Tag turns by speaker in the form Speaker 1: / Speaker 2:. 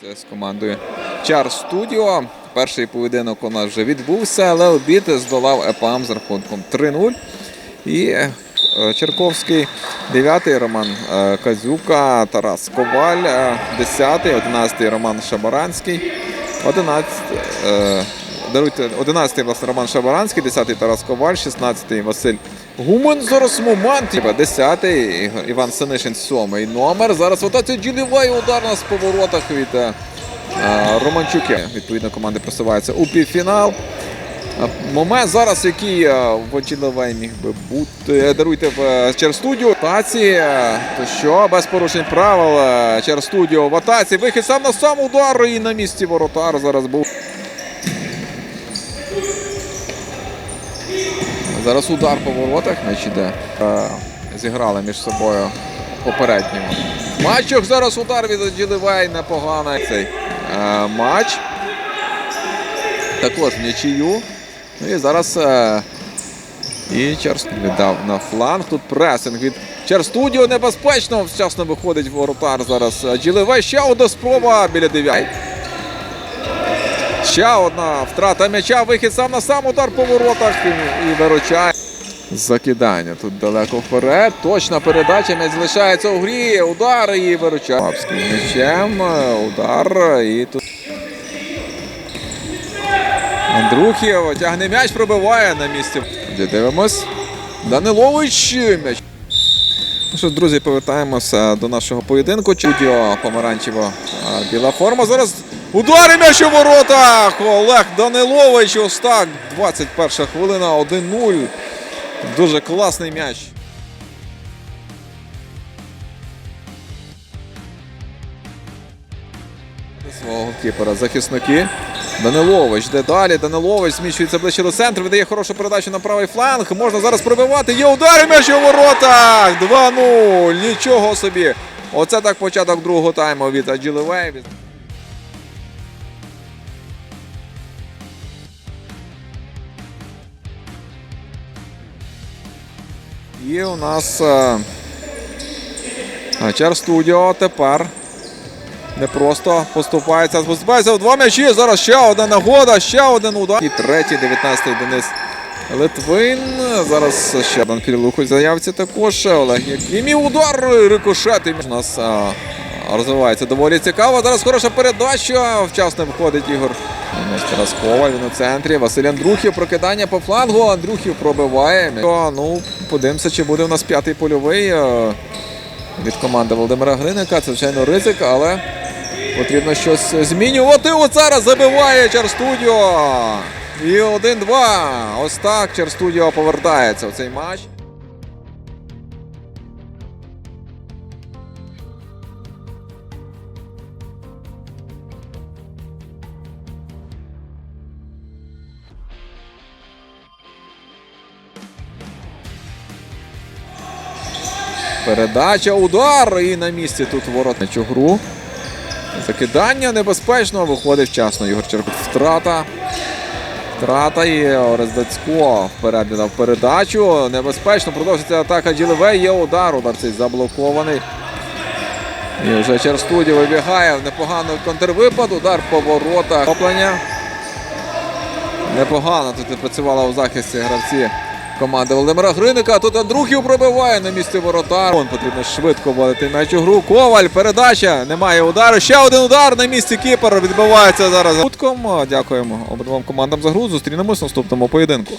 Speaker 1: Це з командою Чар Студіо. Перший поєдинок у нас вже відбувся, але обід здолав ЕПАМ з рахунком 3-0. І е, Черковський, 9-й Роман е, Казюка, Тарас Коваль, е, 10-й, 11-й Роман Шабаранський, 11, е, 11-й власне Роман Шабаранський, 10-й Тарас Коваль, 16-й Василь Гумен. Зараз момент. 10-й Іван Синишин, 7-й номер. Зараз отаці Джілівай удар на поворотах від е, е, Романчуки. Відповідно, команди просуваються у півфінал. Е, Момент зараз, який е, міг би бути. Даруйте в через студію. Атаці, то що, без порушень правил. Через студію в атаці. Вихід сам на сам удар і на місці воротар зараз був. Зараз удар по воротах, м'яч іде. Е, Зіграли між собою попередньому. Матчах зараз удар від Джілевей непоганий цей е, матч. Також в нічию. Ну і зараз е, і Черс віддав на фланг. Тут пресинг від Черстудіо небезпечно. Вчасно виходить воротар зараз. е, Ще одна спроба біля 9. Ще одна втрата м'яча. Вихід сам на сам удар по воротах і, виручає. Закидання тут далеко вперед. Точна передача. М'яч залишається у грі. Удар і виручає. Лапський м'ячем. Удар. І тут. Андрухів тягне м'яч, пробиває на місці. Дивимось. Данилович м'яч. Ну що друзі, повертаємося до нашого поєдинку. Чудіо помаранчево біла форма. Зараз удари м'яч у воротах. Олег Данилович. Ось так. 21 хвилина, 1-0. Дуже класний м'яч. Свого голкіпера захисники. Данилович йде далі. Данилович зміщується ближче до центру. Видає хорошу передачу на правий фланг. Можна зараз пробивати. Є удари м'яч у воротах. 2-0. Нічого собі. Оце так початок другого тайму від Аджилевей. І у нас е, Чар Студіо тепер не просто поступається. В два м'ячі. Зараз ще одна нагода, ще один удар. І третій, 19-й Денис Литвин. Зараз ще один Кирилуху заявці також. Олег Якимі. Удар рикошет. І У нас а, розвивається доволі цікаво. Зараз хороша передача. Вчасно виходить Ігор. Тараскова, він у центрі. Василь Андрухів. Прокидання по флангу. Андрухів пробиває. Ну, подивимося, чи буде у нас п'ятий польовий. е, від команди Володимира Гриника. Це, звичайно, ризик, але потрібно щось змінювати. От зараз забиває Черстудіо. І 1-2. Ось так Черстудіо повертається в цей матч. Передача, удар і на місці тут воротничу гру. Закидання небезпечно, виходить вчасно Ігор Черкут. Втрата. Втрата і Орес Дацько вперед дав передачу. Небезпечно. Продовжується атака Ділевей. Є удар. Удар цей заблокований. І вже через студію вибігає в непоганий контрвипад. Удар по воротах. Топлення. Непогано тут працювала у захисті гравці команди Володимира Гриника. Тут Андрухів пробиває на місці воротар. Вон потрібно швидко вводити м'яч у гру. Коваль, передача. Немає удару. Ще один удар на місці Кіпер. Відбивається зараз. Гудком. Дякуємо обидвом командам за гру. Зустрінемось в наступному поєдинку.